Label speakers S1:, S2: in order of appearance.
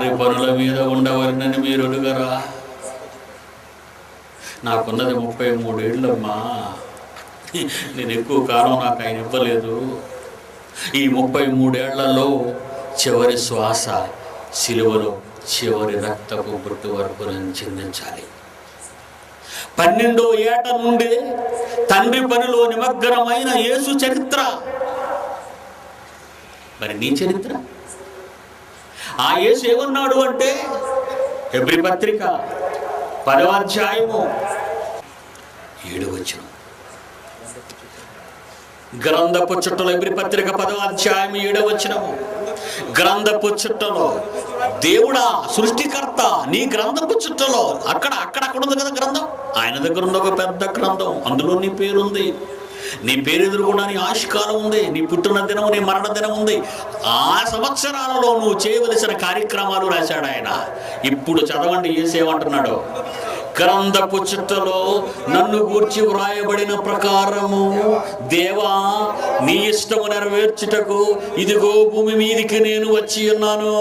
S1: తండ్రి పనుల మీద ఉండవరినని మీరు అడుగరా? నాకున్నది ముప్పై మూడేళ్ళమ్మా నేను ఎక్కువ కాలం నాకు ఆయన ఇవ్వలేదు. ఈ ముప్పై మూడేళ్ళలో చివరి శ్వాస సిలువలో చివరి రక్తపు బొట్టు వరకు నేను చిందించాలి. పన్నెండో ఏట నుండి తండ్రి పనిలో నిమగ్నమైన యేసు చరిత్ర. మరి నీ చరిత్ర? ఆ యేసు ఏమన్నాడు అంటే ఎబ్రి పత్రిక పదవాధ్యాయము ఏడు వచ్చిన గ్రంథపు చుట్టలో ఎబ్రి పత్రిక పదవాధ్యాయం ఏడవ వచ్చినము గ్రంథపు చుట్టలో దేవుడా సృష్టికర్త నీ గ్రంథపు చుట్టలో అక్కడ అక్కడ అక్కడ ఉంది కదా గ్రంథం? ఆయన దగ్గర ఉంది ఒక పెద్ద గ్రంథం అందులో నీ పేరుంది. నీ పేరు ఎదురుకుండా నీ ఆశకాలం ఉంది నీ పుట్టిన దినం నీ మరణ దినం ఉంది. ఆ సంవత్సరాలలో నువ్వు చేయవలసిన కార్యక్రమాలు రాశాడు ఆయన. ఇప్పుడు చదవండి ఏసేమంటున్నాడు గ్రంథపు చిట్టలో నన్ను గూర్చి వ్రాయబడిన ప్రకారము దేవా నీ ఇష్టము నెరవేర్చుటకు ఇదిగో భూమి మీదికి నేను వచ్చి ఉన్నాను.